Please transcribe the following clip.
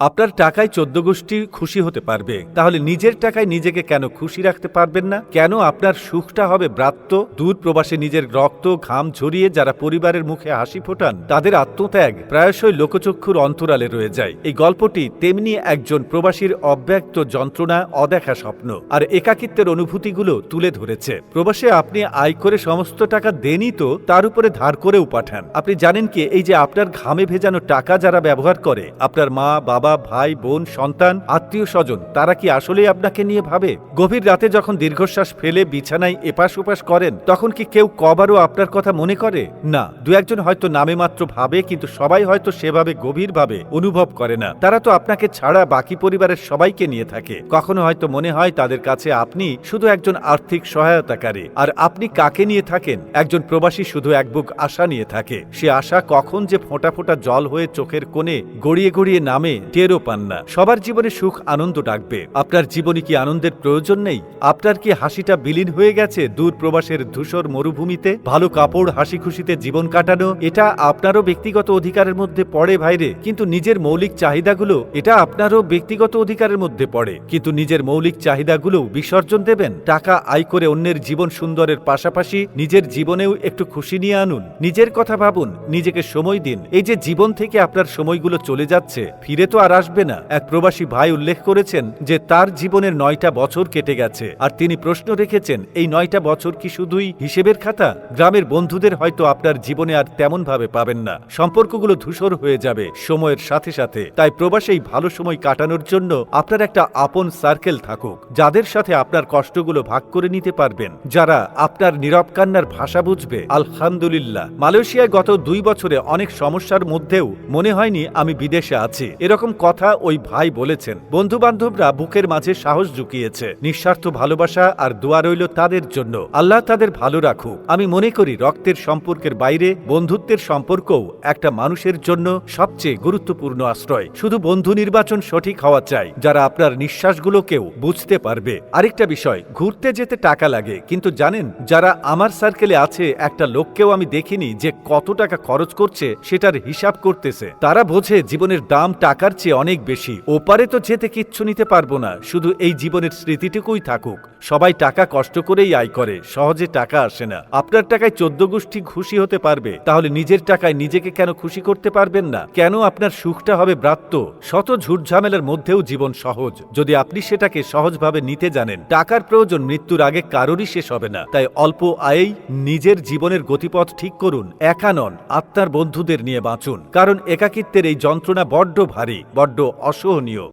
আপনার টাকায় চোদ্দ গোষ্ঠী খুশি হতে পারবে। তাহলে নিজের টাকায় নিজেকে কেন খুশি রাখতে পারবেন না? কেন আপনার সুখটা হবে ব্রাত্য? দূর প্রবাসে নিজের রক্ত, ঘাম ঝরিয়ে যারা পরিবারের মুখে হাসি ফোটান, তাদের আত্মত্যাগ প্রায়শই লোকচক্ষুর অন্তরালে রয়ে যায়। এই গল্পটি তেমনি একজন প্রবাসীর অব্যক্ত যন্ত্রণা, অদেখা স্বপ্ন আর একাকিত্বের অনুভূতিগুলো তুলে ধরেছে। প্রবাসে আপনি আয় করে সমস্ত টাকা দেনই তো তার উপরে ধার করেও পাঠান। আপনি জানেন কি, এই যে আপনার ঘামে ভেজানো টাকা যারা ব্যবহার করে, আপনার মা, বাবা ভাই, বোন, সন্তান, আত্মীয় স্বজন, তারা কি আসলেই আপনাকে নিয়ে ভাবে? গভীর রাতে যখন দীর্ঘশ্বাস ফেলে বিছানায় এপাশ ওপাশ করেন, তখন কি কেউ কবারও আপনার কথা মনে করে? না, দু একজন হয়তো নামে মাত্র ভাবে, কিন্তু সবাই হয়তো সেভাবে গভীরভাবে অনুভব করে না। তারা তো আপনাকে ছাড়া বাকি পরিবারের সবাইকে নিয়ে থাকে। কখনো হয়তো মনে হয় তাদের কাছে আপনি শুধু একজন আর্থিক সহায়তাকারী। আর আপনি কাকে নিয়ে থাকেন? একজন প্রবাসী শুধু এক বুক আশা নিয়ে থাকে। সে আশা কখন যে ফোঁটা ফোঁটা জল হয়ে চোখের কোণে গড়িয়ে গড়িয়ে নামে টেরও পান না। সবার জীবনে সুখ আনন্দ ডাকবে। আপনার জীবনে কি আনন্দের প্রয়োজন নেই? আপনার কি হাসিটা বিলীন হয়ে গেছে দূর প্রবাসের ধূসর মরুভূমিতে? ভালো কাপড় হাসি খুশিতে জীবন কাটানো, এটা আপনারও ব্যক্তিগত অধিকারের মধ্যে পড়ে ভাইরে। কিন্তু নিজের মৌলিক চাহিদাগুলো, এটা আপনারও ব্যক্তিগত অধিকারের মধ্যে পড়ে। কিন্তু নিজের মৌলিক চাহিদাগুলো বিসর্জন দেবেন। টাকা আয় করে অন্যের জীবন সুন্দরের পাশাপাশি নিজের জীবনেও একটু খুশি নিয়ে আনুন। নিজের কথা ভাবুন, নিজেকে সময় দিন। এই যে জীবন থেকে আপনার সময়গুলো চলে যাচ্ছে, ফিরে তো আর আসবে না। এক প্রবাসী ভাই উল্লেখ করেছেন যে তার জীবনের নয়টা বছর কেটে গেছে। আর তিনি প্রশ্ন রেখেছেন, এই নয়টা বছর কি শুধুই হিসেবের খাতা? গ্রামের বন্ধুদের হয়তো আপনার জীবনে আর তেমন ভাবে পাবেন না। সম্পর্কগুলো ধূসর হয়ে যাবে সময়ের সাথে সাথে। তাই প্রবাসেই ভালো সময় কাটানোর জন্য আপনার একটা আপন সার্কেল থাকুক। যাদের সাথে আপনার কষ্টগুলো ভাগ করে নিতে পারবেন। যারা আপনার নীরব কান্নার ভাষা বুঝবে। আলহামদুলিল্লাহ। মালয়েশিয়ায় গত দুই বছরে অনেক সমস্যার মধ্যেও মনে হয়নি আমি বিদেশে আছি। এরকম কথা ওই ভাই বলেছেন। বন্ধু বান্ধবরা বুকের মাঝে সাহস জুকিয়েছে নিঃস্বার্থ ভালোবাসা আর দোয়া রইল তাদের জন্য। আল্লাহ তাদের ভালো রাখুক। আমি মনে করি রক্তের সম্পর্কের বাইরে বন্ধুত্বের সম্পর্কও একটা মানুষের জন্য সবচেয়ে গুরুত্বপূর্ণ আশ্রয়। শুধু বন্ধু নির্বাচন সঠিক হওয়া চাই, যারা আপনার নিঃশ্বাসগুলোকেও বুঝতে পারবে। আরেকটা বিষয়, ঘুরতে যেতে টাকা লাগে, কিন্তু জানেন, যারা আমার সার্কেলে আছে, একটা লোককেও আমি দেখিনি যে কত টাকা খরচ করছে, সেটার হিসাব করতেছে। তারা বোঝে জীবনের দাম টাকার চেয়ে অনেক বেশি। ওপারে তো যেতে কিচ্ছু নিতে পারব না, শুধু এই জীবনের স্মৃতিটুকুই থাকুক। সবাই টাকা কষ্ট করেই আয় করে, সহজে টাকা আসে না। আপনার টাকায় চোদ্দ গোষ্ঠী খুশি হতে পারবে, তাহলে নিজের টাকায় নিজেকে কেন খুশি করতে পারবেন না? কেন আপনার সুখটা হবে ব্রাত্য? শত ঝুটঝামেলার মধ্যেও জীবন সহজ। যদি আপনি সেটাকে সহজভাবে নিতে জানেন, টাকার প্রয়োজন মৃত্যুর আগে কারোরই শেষ হবে না। তাই অল্প আয়েই নিজের জীবনের গতিপথ ঠিক করুন। একা নন, আত্মার বন্ধুদের নিয়ে বাঁচুন। কারণ একাকিত্বের এই যন্ত্রণা বড্ড ভারী। বড্ড অসহনীয়।